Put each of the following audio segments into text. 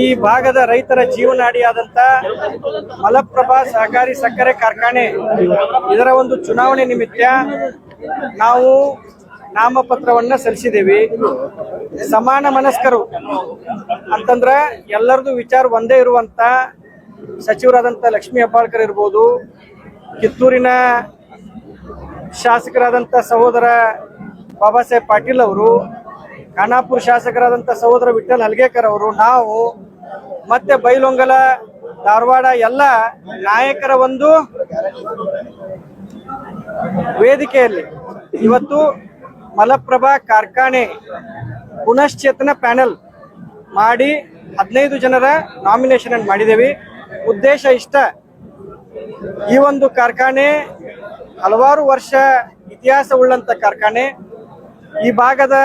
ಈ ಭಾಗದ ರೈತರ ಜೀವನಾಡಿಯಾದಂತ ಮಲಪ್ರಭಾ ಸಹಕಾರಿ ಸಕ್ಕರೆ ಕಾರ್ಖಾನೆ. ಇದರ ಒಂದು ಚುನಾವಣೆ ನಿಮಿತ್ತ ನಾವು ನಾಮಪತ್ರವನ್ನ ಸಲ್ಲಿಸಿದ್ದೇವೆ. ಸಮಾನ ಮನಸ್ಕರು ಅಂತಂದ್ರೆ ಎಲ್ಲರದು ವಿಚಾರ ಒಂದೇ ಇರುವಂತ ಸಚಿವರಾದಂತ ಲಕ್ಷ್ಮೀ ಹೆಬ್ಬಾಳ್ಕರ್ ಇರ್ಬೋದು, ಕಿತ್ತೂರಿನ ಶಾಸಕರಾದಂತ ಸಹೋದರ ಬಾಬಾ ಸಾಹೇಬ್ ಪಾಟೀಲ್ ಅವರು ಖಾನಾಪುರ ಶಾಸಕರಾದಂಥ ಸಹೋದರ ವಿಠಲ್ ಹಲ್ಗೇಕರ್ ಅವರು, ನಾವು ಮತ್ತೆ ಬೈಲೊಂಗಲ, ಧಾರವಾಡ ಎಲ್ಲ ನಾಯಕರ ಒಂದು ವೇದಿಕೆಯಲ್ಲಿ ಇವತ್ತು ಮಲಪ್ರಭಾ ಕಾರ್ಖಾನೆ ಪುನಶ್ಚೇತನ ಪ್ಯಾನೆಲ್ ಮಾಡಿ ಹದಿನೈದು ಜನರ ನಾಮಿನೇಷನ್ ಅನ್ನು ಮಾಡಿದ್ದೇವೆ. ಉದ್ದೇಶ ಇಷ್ಟ, ಈ ಒಂದು ಕಾರ್ಖಾನೆ ಹಲವಾರು ವರ್ಷ ಇತಿಹಾಸ ಉಳ್ಳಂತ ಕಾರ್ಖಾನೆ. ಈ ಭಾಗದ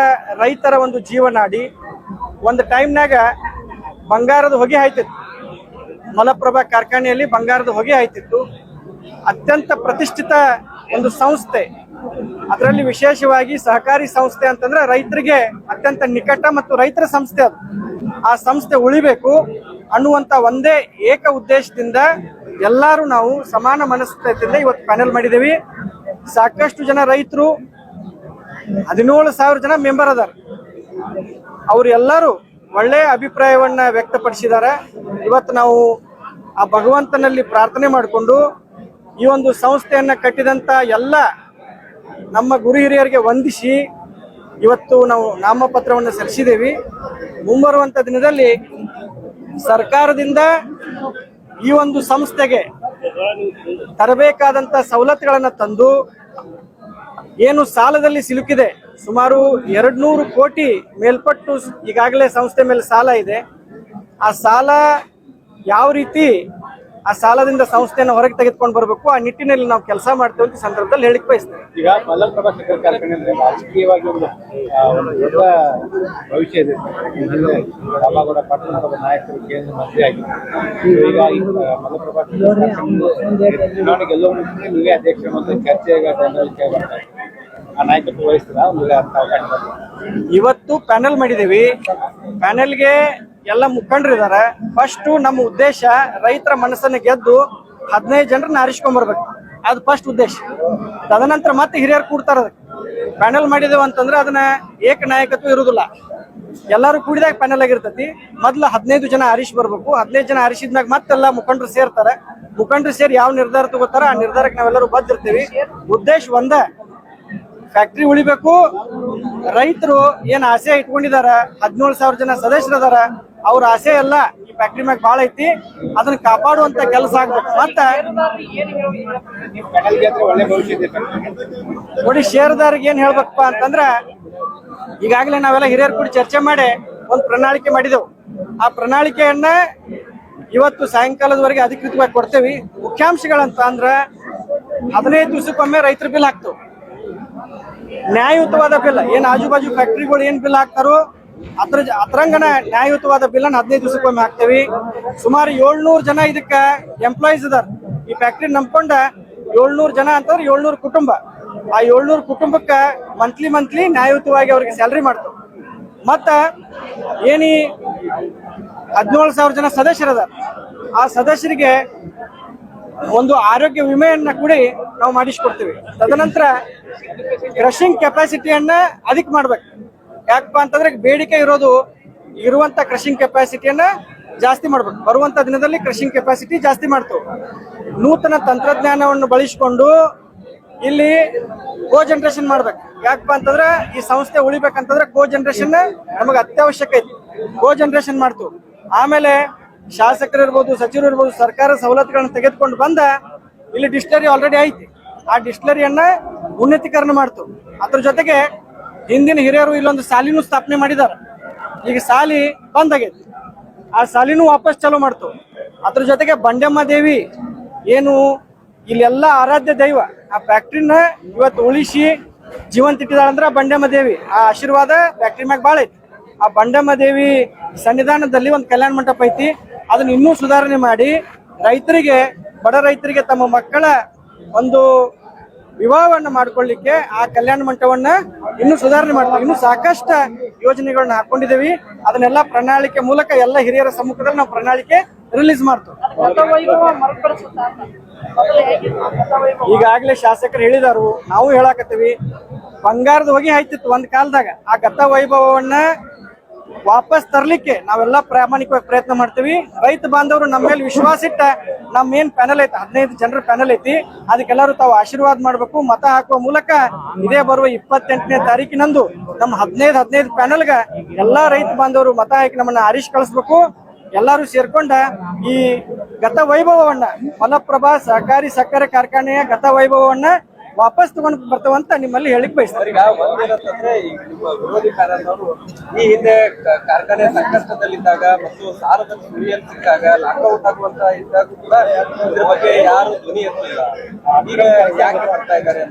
ರೈತರ ಒಂದು ಜೀವನಾಡಿ ಒಂದು ಟೈಮ್ನಾಗ ಬಂಗಾರದ ಹೊಗೆ ಆಯ್ತಿತ್ತು ಮಲಪ್ರಭಾ ಕಾರ್ಖಾನೆಯಲ್ಲಿ ಬಂಗಾರದ ಹೊಗೆ ಆಯ್ತಿತ್ತು ಅತ್ಯಂತ ಪ್ರತಿಷ್ಠಿತ ಒಂದು ಸಂಸ್ಥೆ. ಅದರಲ್ಲಿ ವಿಶೇಷವಾಗಿ ಸಹಕಾರಿ ಸಂಸ್ಥೆ ಅಂತಂದ್ರೆ ರೈತರಿಗೆ ಅತ್ಯಂತ ನಿಕಟ ಮತ್ತು ರೈತರ ಸಂಸ್ಥೆ ಅದು. ಆ ಸಂಸ್ಥೆ ಉಳಿಬೇಕು ಅನ್ನುವಂತ ಒಂದೇ ಏಕ ಉದ್ದೇಶದಿಂದ ಎಲ್ಲರೂ ನಾವು ಸಮಾನ ಮನಸ್ಥಿತಿಯಿಂದ ಇವತ್ತು ಪ್ಯಾನೆಲ್ ಮಾಡಿದ್ದೇವೆ. ಸಾಕಷ್ಟು ಜನ ರೈತರು ಹದಿನೇಳು ಸಾವಿರ ಜನ ಮೆಂಬರ್ ಅದಾರ. ಅವರೆಲ್ಲರೂ ಒಳ್ಳೆ ಅಭಿಪ್ರಾಯವನ್ನ ವ್ಯಕ್ತಪಡಿಸಿದ್ದಾರೆ. ಇವತ್ತು ನಾವು ಆ ಭಗವಂತನಲ್ಲಿ ಪ್ರಾರ್ಥನೆ ಮಾಡಿಕೊಂಡು ಈ ಒಂದು ಸಂಸ್ಥೆಯನ್ನ ಕಟ್ಟಿದಂತ ಎಲ್ಲ ನಮ್ಮ ಗುರು ಹಿರಿಯರಿಗೆ ವಂದಿಸಿ ಇವತ್ತು ನಾವು ನಾಮಪತ್ರವನ್ನು ಸಲ್ಲಿಸಿದ್ದೇವೆ. ಮುಂಬರುವಂತ ದಿನದಲ್ಲಿ ಸರ್ಕಾರದಿಂದ ಈ ಒಂದು ಸಂಸ್ಥೆಗೆ ತರಬೇಕಾದಂತ ಸವಲತ್ತುಗಳನ್ನ ತಂದು ಏನು ಸಾಲದಲ್ಲಿ ಸಿಲುಕಿದೆ. ಸುಮಾರು ಎರಡ್ ನೂರು ಕೋಟಿ ಮೇಲ್ಪಟ್ಟು ಈಗಾಗಲೇ ಸಂಸ್ಥೆ ಮೇಲೆ ಸಾಲ ಇದೆ. ಆ ಸಾಲ ಯಾವ ರೀತಿ ಆ ಸಾಲದಿಂದ ಸಂಸ್ಥೆಯನ್ನು ಹೊರಗೆ ತೆಗೆದುಕೊಂಡು ಬರಬೇಕು, ಆ ನಿಟ್ಟಿನಲ್ಲಿ ನಾವು ಕೆಲಸ ಮಾಡ್ತೇವೆ ಅಂತ ಸಂದರ್ಭದಲ್ಲಿ ಹೇಳಿಕ್ ಬಯಸ್ತೇವೆ ಈಗ. ನಾಯಕತ್ವ ಇವತ್ತು ಪ್ಯಾನೆಲ್ ಮಾಡಿದೀವಿ ಪ್ಯಾನೆಲ್ಗೆ ಎಲ್ಲ ಮುಖಂಡರಿದ್ದಾರೆ ಫಸ್ಟ್ ನಮ್ಮ ಉದ್ದೇಶ ರೈತರ ಮನಸ್ಸನ್ನು ಗೆದ್ದು ಹದಿನೈದು ಜನರನ್ನ ಆರಿಸ್ಕೊಂಡ್ಬರ್ಬೇಕು ಅದು ಫಸ್ಟ್ ಉದ್ದೇಶ. ತದನಂತರ ಮತ್ತೆ ಹಿರಿಯರು ಕೂಡ್ತಾರ ಅದಕ್ಕೆ. ಪ್ಯಾನೆಲ್ ಮಾಡಿದೇವು ಅಂತಂದ್ರೆ ಅದನ್ನ ಏಕ ನಾಯಕತ್ವ ಇರುವುದಿಲ್ಲ. ಎಲ್ಲರೂ ಕೂಡಿದಾಗ ಪ್ಯಾನೆಲ್ ಆಗಿರ್ತೈತಿ. ಮೊದ್ಲು ಹದಿನೈದು ಜನ ಆರಿಸಿ ಬರ್ಬೇಕು. ಹದಿನೈದು ಜನ ಆರಿಸಿದ್ಮ್ಯಾಗ ಮತ್ತೆಲ್ಲ ಮುಖಂಡರು ಸೇರ್ತಾರೆ. ಮುಖಂಡರು ಸೇರಿ ಯಾವ ನಿರ್ಧಾರ ತಗೋತಾರ ಆ ನಿರ್ಧಾರಕ್ಕೆ ನಾವೆಲ್ಲರೂ ಬದ್ದಿರ್ತೀವಿ. ಉದ್ದೇಶ ಒಂದೇ. ಫ್ಯಾಕ್ಟ್ರಿ ಉಳಿಬೇಕು. ರೈತರು ಏನ್ ಆಸೆ ಇಟ್ಕೊಂಡಿದಾರ, ಹದಿನೇಳು ಸಾವಿರ ಜನ ಸದಸ್ಯರದಾರ, ಅವ್ರ ಆಸೆ ಎಲ್ಲ ಈ ಫ್ಯಾಕ್ಟ್ರಿ ಮ್ಯಾಗ ಬಾಳ ಐತಿ. ಅದನ್ನ ಕಾಪಾಡುವಂತ ಕೆಲಸ ಆಗ್ಬೇಕು. ಮತ್ತ. ನೋಡಿ ಶೇರ್ದಾರಿಗೆ ಏನ್ ಹೇಳ್ಬೇಕಪ್ಪ ಅಂತಂದ್ರ, ಈಗಾಗಲೇ ನಾವೆಲ್ಲ ಹಿರಿಯರು ಕೂಡಿ ಚರ್ಚೆ ಮಾಡಿ ಒಂದು ಪ್ರಣಾಳಿಕೆ ಮಾಡಿದೆವು. ಆ ಪ್ರಣಾಳಿಕೆಯನ್ನ ಇವತ್ತು ಸಾಯಂಕಾಲದವರೆಗೆ ಅಧಿಕೃತವಾಗಿ ಕೊಡ್ತೇವೆ. ಮುಖ್ಯಾಂಶಗಳಂತ ಅಂದ್ರ, ಹದಿನೈದು ದಿವಸಕ್ಕೊಮ್ಮೆ ರೈತರ ಬಿಲ್ ಹಾಕ್ತೇವೆ. ನ್ಯಾಯಯುತವಾದ ಬಿಲ್. ಏನು ಆಜು ಬಾಜು ಫ್ಯಾಕ್ಟ್ರಿಗಳು ಏನು ಬಿಲ್ ಹಾಕ್ತಾರೋ ಅದ್ರ ಅದ್ರಂಗನ ನ್ಯಾಯಯುತವಾದ ಬಿಲ್ ಅನ್ನ ಹದಿನೈದು ದಿವಸಕ್ಕೊಮ್ಮೆ ಹಾಕ್ತೇವೆ. ಸುಮಾರು ಏಳ್ನೂರು ಜನ ಇದಕ್ಕೆ ಎಂಪ್ಲಾಯೀಸ್ ಇದಾರ. ಈ ಫ್ಯಾಕ್ಟ್ರಿ ನಂಬ್ಕೊಂಡ ಏಳ್ನೂರು ಜನ ಅಂತಂದ್ರೆ ಏಳ್ನೂರು ಕುಟುಂಬ. ಆ ಏಳ್ನೂರು ಕುಟುಂಬಕ್ಕೆ ಮಂತ್ಲಿ ಮಂತ್ಲಿ ನ್ಯಾಯಯುತವಾಗಿ ಅವ್ರಿಗೆ ಸ್ಯಾಲ್ರಿ ಮಾಡ್ತೇವೆ. ಮತ್ತ ಏನಿ ಹದಿನೇಳು ಸಾವಿರ ಜನ ಸದಸ್ಯರದ ಆ ಸದಸ್ಯರಿಗೆ ಒಂದು ಆರೋಗ್ಯ ವಿಮೆಯನ್ನ ಕೂಡಿ ನಾವು ಮಾಡಿಸ್ಕೊಡ್ತೀವಿ. ತದನಂತರ ಕ್ರಷಿಂಗ್ ಕೆಪಾಸಿಟಿಯನ್ನ ಅದಕ್ಕೆ ಮಾಡ್ಬೇಕು. ಯಾಕಪ್ಪ ಅಂತಂದ್ರೆ ಬೇಡಿಕೆ ಇರೋದು ಇರುವಂತ ಕ್ರಷಿಂಗ್ ಕೆಪಾಸಿಟಿಯನ್ನ ಜಾಸ್ತಿ ಮಾಡ್ಬೇಕು. ಬರುವಂತ ದಿನದಲ್ಲಿ ಕ್ರಷಿಂಗ್ ಕೆಪಾಸಿಟಿ ಜಾಸ್ತಿ ಮಾಡ್ತೇವೆ. ನೂತನ ತಂತ್ರಜ್ಞಾನವನ್ನು ಬಳಸಿಕೊಂಡು ಇಲ್ಲಿ ಕೋ ಜನರೇಷನ್ ಮಾಡ್ಬೇಕು. ಯಾಕಪ್ಪ ಅಂತಂದ್ರೆ ಈ ಸಂಸ್ಥೆ ಉಳಿಬೇಕಂತಂದ್ರೆ ಕೋ ಜನರೇಷನ್ ನಮಗೆ ಅತ್ಯವಶ್ಯಕ ಐತಿ. ಕೋ ಜನರೇಷನ್ ಮಾಡ್ತು ಆಮೇಲೆ ಶಾಸಕರು ಇರ್ಬೋದು, ಸಚಿವರು ಇರ್ಬೋದು, ಸರ್ಕಾರ ಸವಲತ್ತುಗಳನ್ನ ತೆಗೆದುಕೊಂಡು ಬಂದ ಇಲ್ಲಿ ಡಿಸ್ಟರಿ ಆಲ್ರೆಡಿ ಐತಿ. ಆ ಡಿಸ್ಟ್ಲರಿಯನ್ನ ಉನ್ನತೀಕರಣ ಮಾಡ್ತು. ಅದ್ರ ಜೊತೆಗೆ ಹಿಂದಿನ ಹಿರಿಯರು ಇಲ್ಲೊಂದು ಸಾಲಿನೂ ಸ್ಥಾಪನೆ ಮಾಡಿದ್ದಾರೆ. ಈಗ ಸಾಲಿ ಬಂದಾಗೈತಿ. ಆ ಸಾಲಿನೂ ವಾಪಸ್ ಚಾಲೂ ಮಾಡ್ತು. ಅದ್ರ ಜೊತೆಗೆ ಬಂಡೆಮ್ಮ ದೇವಿ ಏನು ಇಲ್ಲೆಲ್ಲ ಆರಾಧ್ಯ ದೈವ. ಆ ಫ್ಯಾಕ್ಟ್ರಿನ ಇವತ್ತು ಉಳಿಸಿ ಜೀವಂತ ಇಟ್ಟಿದಾಳ ಅಂದ್ರೆ ಬಂಡೆಮ್ಮ ದೇವಿ. ಆ ಆಶೀರ್ವಾದ ಫ್ಯಾಕ್ಟ್ರಿ ಮ್ಯಾಗ ಭಾಳ ಐತಿ. ಆ ಬಂಡೆಮ್ಮ ದೇವಿ ಸನ್ನಿಧಾನದಲ್ಲಿ ಒಂದು ಕಲ್ಯಾಣ ಮಂಟಪ ಐತಿ. ಅದನ್ನ ಇನ್ನೂ ಸುಧಾರಣೆ ಮಾಡಿ ರೈತರಿಗೆ, ಬಡ ರೈತರಿಗೆ ತಮ್ಮ ಮಕ್ಕಳ ಒಂದು ವಿವಾಹವನ್ನ ಮಾಡ್ಕೊಳ್ಳಿಕ್ಕೆ ಆ ಕಲ್ಯಾಣ ಮಂಟವನ್ನ ಇನ್ನೂ ಸುಧಾರಣೆ ಮಾಡ್ತೀವಿ. ಇನ್ನೂ ಸಾಕಷ್ಟು ಯೋಜನೆಗಳನ್ನ ಹಾಕೊಂಡಿದ್ದೀವಿ. ಅದನ್ನೆಲ್ಲ ಪ್ರಣಾಳಿಕೆ ಮೂಲಕ ಎಲ್ಲ ಹಿರಿಯರ ಸಮ್ಮುಖದಲ್ಲಿ ನಾವು ಪ್ರಣಾಳಿಕೆ ರಿಲೀಸ್ ಮಾಡ್ತೀವಿ. ಈಗಾಗಲೇ ಶಾಸಕರು ಹೇಳಿದಾರು, ನಾವು ಹೇಳಾಕತ್ತೀವಿ, ಬಂಗಾರದ ಹೊಗೆ ಆಯ್ತಿತ್ತು ಒಂದ್ ಕಾಲದಾಗ. ಆ ಗತ ವೈಭವವನ್ನ ವಾಪಸ್ ತರ್ಲಿಕ್ಕೆ ನಾವೆಲ್ಲ ಪ್ರಾಮಾಣಿಕವಾಗಿ ಪ್ರಯತ್ನ ಮಾಡ್ತೀವಿ. ರೈತ ಬಾಂಧವರು ನಮ್ಮ ಮೇಲೆ ವಿಶ್ವಾಸ ಇಟ್ಟ ನಮ್ಮ ಏನ್ ಪ್ಯಾನಲ್ ಐತಿ, ಹದಿನೈದು ಜನರ ಪ್ಯಾನಲ್ ಐತಿ, ಅದಕ್ಕೆಲ್ಲರೂ ತಾವು ಆಶೀರ್ವಾದ ಮಾಡ್ಬೇಕು, ಮತ ಹಾಕುವ ಮೂಲಕ ಇದೇ ಬರುವ ಇಪ್ಪತ್ತೆಂಟನೇ ತಾರೀಕಿನಂದು ನಮ್ಮ ಹದಿನೈದು ಹದಿನೈದು ಪ್ಯಾನಲ್ಗ ಎಲ್ಲಾ ರೈತ ಬಾಂಧವರು ಮತ ಹಾಕಿ ನಮ್ಮನ್ನ ಆರಿಸಿ ಕಳಿಸ್ಬೇಕು. ಎಲ್ಲರೂ ಸೇರ್ಕೊಂಡ ಈ ಗತ ವೈಭವವನ್ನ ಮಲಪ್ರಭಾ ಸಹಕಾರಿ ಸಕ್ಕರೆ ಕಾರ್ಖಾನೆಯ ಗತ ವೈಭವವನ್ನ ವಾಪಸ್ ತಗೊಂಡ್ ಬರ್ತಾವಂತ ನಿಮ್ಮಲ್ಲಿ ಹೇಳಿಕ್ ಬಯಸ್ತಾರೆ ಈಗ ಒಂದೇನಂತಂದ್ರೆ ಈಗ ನಿಮ್ಮ ವಿರೋಧಿ ಈ ಹಿಂದೆ ಕಾರ್ಖಾನೆ ಸಂಕಷ್ಟದಲ್ಲಿದ್ದಾಗ ಮತ್ತು ಸಾಲದ ಗುರಿಯಲ್ಲಿ ಸಿಕ್ಕಾಗ ಲಾಕ್ಔಟ್ ಆಗುವಂತ ಇದ್ದಾಗ ಕೂಡ ಇದ್ರ ಬಗ್ಗೆ ಯಾರು ಧ್ವನಿ ಎತ್ತಲಿಲ್ಲ ಈಗ ಯಾಕೆ ಬರ್ತಾ ಇದ್ದಾರೆ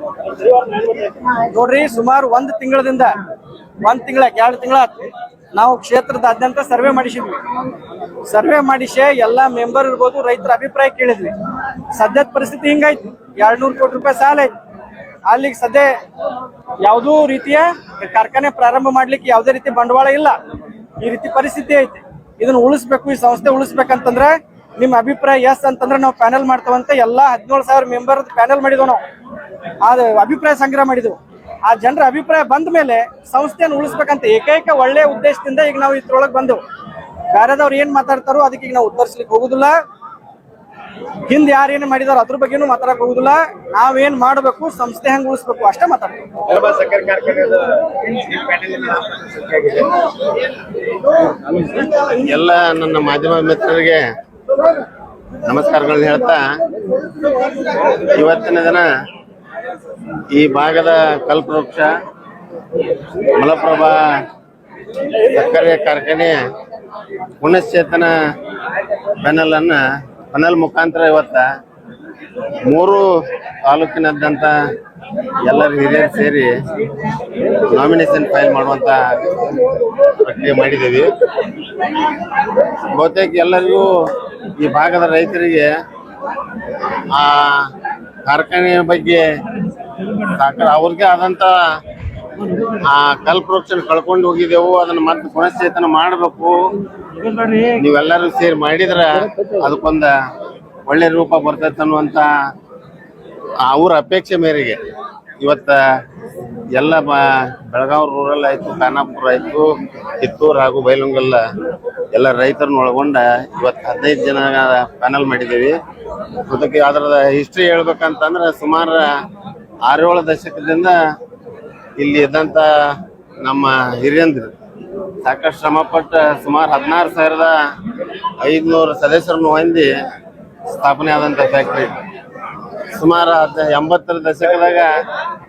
ನೋಡ್ರಿ ಸುಮಾರು ಒಂದ್ ತಿಂಗಳದಿಂದ ಒಂದ್ ತಿಂಗಳ ಎರಡು ತಿಂಗಳ ನಾವು ಕ್ಷೇತ್ರದಾದ್ಯಂತ ಸರ್ವೆ ಮಾಡಿಸಿದ್ವಿ. ಸರ್ವೆ ಮಾಡಿಸಿ ಎಲ್ಲಾ ಮೆಂಬರ್ ಇರ್ಬೋದು ರೈತರ ಅಭಿಪ್ರಾಯ ಕೇಳಿದ್ವಿ. ಸದ್ಯದ ಪರಿಸ್ಥಿತಿ ಹಿಂಗಾಯ್ತು. ಎರಡ್ನೂರು ಕೋಟಿ ರೂಪಾಯಿ ಸಾಲ ಐತಿ ಅಲ್ಲಿಗೆ ಸದ್ಯ ಯಾವುದೂ ರೀತಿಯ ಕಾರ್ಖಾನೆ ಪ್ರಾರಂಭ ಮಾಡ್ಲಿಕ್ಕೆ ಯಾವುದೇ ರೀತಿ ಬಂಡವಾಳ ಇಲ್ಲ. ಈ ರೀತಿ ಪರಿಸ್ಥಿತಿ ಐತಿ. ಇದನ್ನ ಉಳಿಸ್ಬೇಕು, ಈ ಸಂಸ್ಥೆ ಉಳಿಸ್ಬೇಕಂತಂದ್ರೆ ನಿಮ್ಮ ಅಭಿಪ್ರಾಯ ಎಸ್ ಅಂತಂದ್ರೆ ನಾವು ಪ್ಯಾನಲ್ ಮಾಡ್ತಾವಂತ. ಎಲ್ಲಾ ಹದಿನೇಳು ಸಾವಿರ ಮೆಂಬರ್ ಪ್ಯಾನಲ್ ಮಾಡಿದ್ವು ನಾವು. ಆದ ಅಭಿಪ್ರಾಯ ಸಂಗ್ರಹ ಮಾಡಿದ್ವು. ಆ ಜನರ ಅಭಿಪ್ರಾಯ ಬಂದ ಮೇಲೆ ಸಂಸ್ಥೆಯನ್ನು ಉಳಿಸ್ಬೇಕಂತ ಏಕೈಕ ಒಳ್ಳೆ ಉದ್ದೇಶದಿಂದ ಈಗ ನಾವು ಇದ್ರೊಳಗೆ ಬಂದೆವು. ಬೇರೆದವ್ರು ಏನ್ ಮಾತಾಡ್ತಾರೋ ಅದಕ್ಕೆ ಈಗ ನಾವು ಉತ್ತರಿಸ್ಲಿಕ್ಕೆ ಹೋಗುದಿಲ್ಲ. ಹಿಂದ್ ಯಾರೇನು ಮಾಡಿದಾರ ಅದ್ರ ಬಗ್ಗೆನೂ ಮಾತಾಡಕ್ ಹೋಗುದಿಲ್ಲ ನಾವೇನ್ ಮಾಡಬೇಕು, ಸಂಸ್ಥೆ ಹೆಂಗ್ ಉಳಿಸ್ಬೇಕು ಅಷ್ಟೇ ಮಾತಾಡ್ತೀವಿ. ಎಲ್ಲ ನನ್ನ ಮಾಧ್ಯಮ ಮಿತ್ರರಿಗೆ ನಮಸ್ಕಾರಗಳನ್ನ ಹೇಳ್ತಾ, ಇವತ್ತಿನ ದಿನ ಈ ಭಾಗದ ಕಲ್ಪವೃಕ್ಷ, ಮಲಪ್ರಭಾ ಸಕ್ಕರೆ ಕಾರ್ಖಾನೆ ಪುನಶ್ಚೇತನ ಪ್ಯಾನಲ್ ಪನಲ್ ಮುಖಾಂತರ ಇವತ್ತ ಮೂರು ತಾಲೂಕಿನಾದ್ಯಂತ ಎಲ್ಲರೂ ಹಿರಿಯರು ಸೇರಿ ನಾಮಿನೇಷನ್ ಫೈಲ್ ಮಾಡುವಂತ ಪ್ರಕ್ರಿಯೆ ಮಾಡಿದ್ದೀವಿ. ಬಹುತೇಕ ಎಲ್ಲರಿಗೂ ಈ ಭಾಗದ ರೈತರಿಗೆ ಆ ಕಾರ್ಖಾನೆಯ ಬಗ್ಗೆ ಅವ್ರಿಗೆ ಆದಂತ ಆ ಕಲ್ಪವೃಕ್ಷನ ಕಳ್ಕೊಂಡು ಹೋಗಿದೆವು ಅದನ್ನ ಮತ್ತೆ ಪುನಶ್ಚೇತನ ಮಾಡಬೇಕು. ನೀವೆಲ್ಲರೂ ಸೇರಿ ಮಾಡಿದ್ರ ಅದಕ್ಕೊಂದ ಒಳ್ಳೆ ರೂಪ ಬರ್ತೈತೆ ಅನ್ನುವಂತ ಅವ್ರ ಅಪೇಕ್ಷೆ ಮೇರೆಗೆ. ಇವತ್ತ ಎಲ್ಲ ಬೆಳಗಾವಿ ರೂರಲ್ ಆಯ್ತು, ಖಾನಾಪುರ ಆಯ್ತು, ಕಿತ್ತೂರು ಹಾಗೂ ಬೈಲಂಗಲ್ಲ ಎಲ್ಲ ರೈತರನ್ನ ಒಳಗೊಂಡ ಇವತ್ತು ಹದಿನೈದು ಜನ ಪ್ಯಾನಲ್ ಮಾಡಿದ್ದೀವಿ. ಅದಕ್ಕೆ ಅದರದ ಹಿಸ್ಟ್ರಿ ಹೇಳ್ಬೇಕಂತಂದ್ರೆ ಸುಮಾರು ಆರೇಳು ದಶಕದಿಂದ ಇಲ್ಲಿ ಇದ್ದಂತ ನಮ್ಮ ಹಿರಿಯಂದ್ರು. ಸಾಕಷ್ಟು ಶ್ರಮಪಟ್ಟು ಸುಮಾರು ಹದಿನಾರು ಸಾವಿರದ ಐದುನೂರು ಸದಸ್ಯರನ್ನು ಹೊಂದಿ ಸ್ಥಾಪನೆ ಆದಂತ ಫ್ಯಾಕ್ಟ್ರಿ ಸುಮಾರು ಹದ್ ಎಂಬತ್ತರ ದಶಕದಾಗ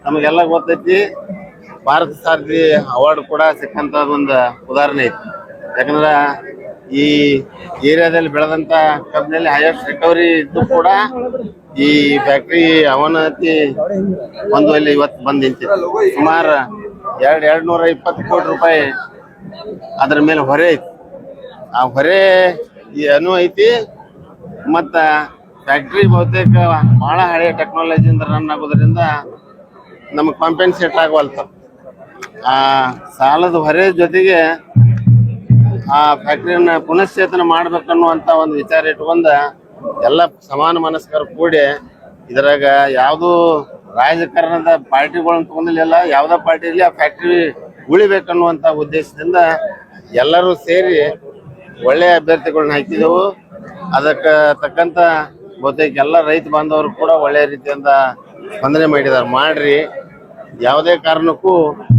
ನಮಗೆಲ್ಲ ಗೊತ್ತೈತಿ, ಭಾರತ ಸಾರಥಿ ಅವಾರ್ಡ್ ಕೂಡ ಸಿಕ್ಕಂತ ಒಂದು ಉದಾಹರಣೆ ಐತಿ. ಯಾಕಂದ್ರ ಈ ಏರಿಯಾದಲ್ಲಿ ಬೆಳೆದಂತ ಕಬ್ಬಿನಲ್ಲಿ ಹೈಯೆಸ್ಟ್ ರಿಕವರಿ ಇದ್ದು ಕೂಡ ಈ ಫ್ಯಾಕ್ಟ್ರಿ ಅವನತಿ ಒಂದುವಲ್ಲಿ ಇವತ್ತು ಬಂದ್ ನಿಂತಿದೆ ಸುಮಾರು ಎರಡು ಎರಡು ನೂರ ಇಪ್ಪತ್ತು ಕೋಟಿ ರೂಪಾಯಿ ಅದರ ಮೇಲೆ ಹೊರೆ ಐತಿ. ಆ ಹೊರೆ ಏನು ಐತಿ ಮತ್ತ ಫ್ಯಾಕ್ಟ್ರಿ ಬಹುತೇಕ ಬಹಳ ಹಳೆಯ ಟೆಕ್ನಾಲಜಿಯಿಂದ ರನ್ ಆಗೋದ್ರಿಂದ ನಮಗೆ ಕಾಂಪೆನ್ಸೇಟ್ ಆಗವಲ್ತ. ಆ ಸಾಲದ ಹೊರೆ ಜೊತೆಗೆ ಆ ಫ್ಯಾಕ್ಟ್ರಿಯನ್ನ ಪುನಶ್ಚೇತನ ಮಾಡ್ಬೇಕನ್ನುವಂತ ಒಂದು ವಿಚಾರ ಇಟ್ಕೊಂಡ ಎಲ್ಲ ಸಮಾನ ಮನಸ್ಕರು ಕೂಡಿ ಇದ್ರಾಗ ಯಾವುದು ರಾಜಕಾರಣದ ಪಾರ್ಟಿಗಳನ್ನ ತಗೊಂಡಿಲ್ಲ, ಯಾವುದೇ ಪಾರ್ಟಿ ಇರಲಿ ಆ ಫ್ಯಾಕ್ಟ್ರಿ ಉಳಿಬೇಕನ್ನುವಂತ ಉದ್ದೇಶದಿಂದ ಎಲ್ಲರೂ ಸೇರಿ ಒಳ್ಳೆಯ ಅಭ್ಯರ್ಥಿಗಳನ್ನ ಹಾಕಿದೆವು. ಅದಕ್ಕೆ ತಕ್ಕಂತ ಬಹುತೇಕ ಎಲ್ಲ ರೈತ ಬಾಂಧವರು ಕೂಡ ಒಳ್ಳೆಯ ರೀತಿಯಿಂದ ಸ್ಪಂದನೆ ಮಾಡಿದ್ದಾರೆ ಮಾಡ್ರಿ. ಯಾವುದೇ ಕಾರಣಕ್ಕೂ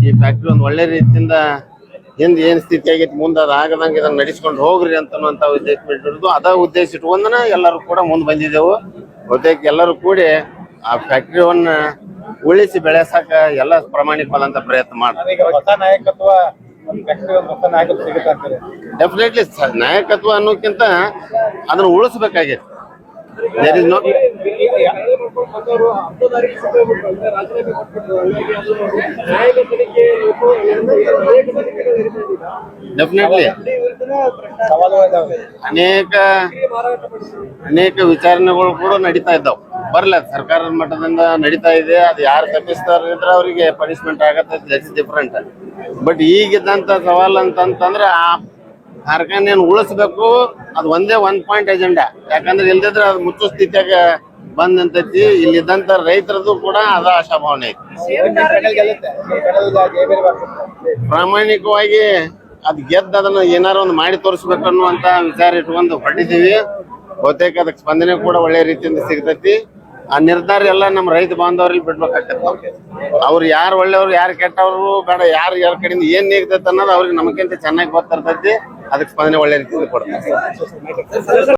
ಈ ಫ್ಯಾಕ್ಟ್ರಿ ಒಂದು ಒಳ್ಳೆ ರೀತಿಯಿಂದ ಹಿಂದೆ ಏನ್ ಸ್ಥಿತಿ ಆಗೈತಿ ಮುಂದೆ ಅದು ಆಗದಂಗೆ ಇದನ್ನ ನಡೆಸ್ಕೊಂಡು ಹೋಗ್ರಿ ಅಂತನ್ನುವಂತ ಉದ್ದೇಶ ಬಿಟ್ಟಿರೋದು. ಅದ ಉದ್ದೇಶ ಇಟ್ಕೊಂಡನ ಎಲ್ಲರೂ ಕೂಡ ಮುಂದೆ ಬಂದಿದ್ದೆವು. ಬಹುತೇಕ ಎಲ್ಲರೂ ಕೂಡಿ ಆ ಫ್ಯಾಕ್ಟ್ರಿಯನ್ನ ಉಳಿಸಿ ಬೆಳೆಸಕ ಎಲ್ಲ ಪ್ರಾಮಾಣಿಕವಾದಂತ ಪ್ರಯತ್ನ ಮಾಡ್ತಾರೆ ಡೆಫಿನೆಟ್ಲಿ ನಾಯಕತ್ವ ಅನ್ನೋಕ್ಕಿಂತ ಅದನ್ನ ಉಳಿಸ್ಬೇಕಾಗೈತಿ. ದೇರ್ ಇಸ್ ನಾಟ್ ಅಂದ್ರೆ. ಡೆಫಿನೆಟ್ಲಿ ಅನೇಕ ಅನೇಕ ವಿಚಾರಣೆಗಳು ಕೂಡ ನಡೀತಾ ಇದ್ದಾವೆ ಬರಲ್ಲ ಸರ್ಕಾರದ ಮಟ್ಟದಿಂದ ನಡೀತಾ ಇದೆ, ಅದು ಯಾರು ತಪ್ಪಿಸ್ತಾರೆ ಇದ್ರೆ ಅವರಿಗೆ ಪನಿಷ್ಮೆಂಟ್ ಆಗತ್ತೆ ದಟ್ಸ್ ಡಿಫ್ರೆಂಟ್ ಬಟ್ ಈಗಿದ್ದಂತ ಸವಾಲು ಅಂತಂತಂದ್ರೆ ಆ ಕಾರ್ಖಾನೆಯನ್ನು ಉಳಿಸ್ಬೇಕು. ಅದು ಒಂದೇ ಒಂದ್ ಪಾಯಿಂಟ್ ಎಜೆಂಡಾ ಯಾಕಂದ್ರೆ ಇಲ್ದಿದ್ರೆ ಅದು ಮುಚ್ಚು ಸ್ಥಿತಿಯಾಗ ಬಂದ್ ನಿಂತೈತಿ ಇಲ್ಲಿದ್ದಂತ ರೈತರದು ಕೂಡ ಅದ ಆಶಾಭಾವನೆ ಐತಿ. ಪ್ರಾಮಾಣಿಕವಾಗಿ ಅದ್ ಗೆದ್ದ ಅದನ್ನ ಏನಾರ ಒಂದು ಮಾಡಿ ತೋರಿಸ್ಬೇಕು ಅನ್ನುವಂತ ವಿಚಾರ ಇಟ್ಕೊಂಡು ಹೊರಟಿದೀವಿ ಬಹುತೇಕ ಅದಕ್ಕೆ ಸ್ಪಂದನೆ ಕೂಡ ಒಳ್ಳೆ ರೀತಿಯಿಂದ ಸಿಗ್ತೈತಿ. ಆ ನಿರ್ಧಾರ ಎಲ್ಲ ನಮ್ಮ ರೈತ ಬಾಂಧವ್ರಿಗೆ ಬಿಡ್ಬೇಕಾಗ್ತೈತಿ ಅವ್ರು ಯಾರು ಒಳ್ಳೆಯವ್ರು, ಯಾರು ಕೆಟ್ಟವ್ರು, ಬೇಡ ಯಾರು, ಯಾರ ಕಡೆಯಿಂದ ಏನ್ ನೀಗ್ತೈತೆ ಅನ್ನೋದು ಅವ್ರಿಗೆ ನಮಗಿಂತ ಚೆನ್ನಾಗಿ ಗೊತ್ತಿರ್ತೈತಿ ಅದಕ್ಕೆ ಸ್ಪಂದನೆ ಒಳ್ಳೆ ರೀತಿಯಿಂದ ಕೊಡ್ತಾರೆ